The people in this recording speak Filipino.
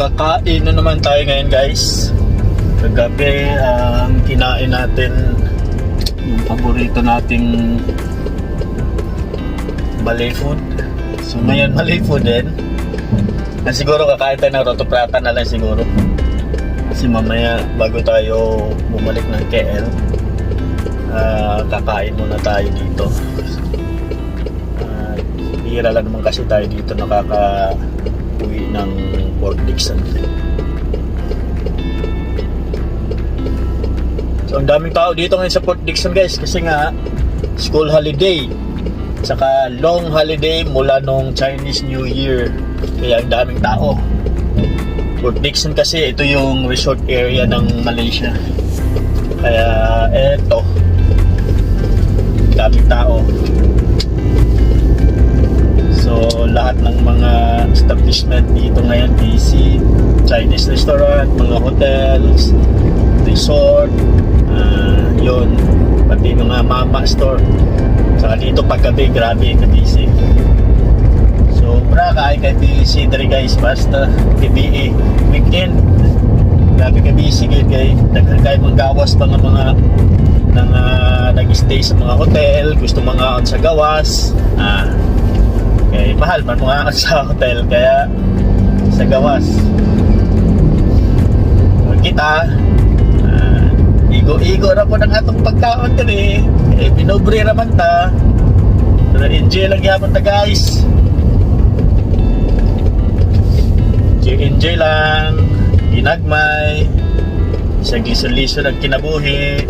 kakain na naman tayo ngayon guys. Kagabi ang kinain natin yung paborito nating Malay food. So ngayon Malay food din. Na siguro kakain tayo ng Roto Prata na lang siguro. Kasi mamaya bago tayo bumalik ng KL, ah, kakain muna tayo dito. Uh, bihira lang naman kasi tayo dito nakaka uwi ng Port Dixon. So ang daming tao dito ngayon sa Port Dixon guys kasi nga school holiday saka long holiday mula nung Chinese New Year. Kaya ang daming tao. Port Dixon kasi ito yung resort area ng Malaysia. Kaya eto Chinese restaurant, mga hotels, resort, ah, yun. Pati mga mama store. Saka dito paggabi grabe ka busy sobra kahit busy dere guys. Basta PBE weekend. Grabe ka busy gid kay daghan kay mga gawas pa nga mga nang ah, nag-stay sa mga hotel. Gusto mga sa gawas. Ah kay mahal man mga sa hotel. Kaya sa gawas kita ah, igo-igo na po ng atong pagkaon dali eh binobre naman ta. Pero enjoy lang yapon ta guys. Enjoy enjoy lang. Ginagmay. Sa gisaliso ng kinabuhi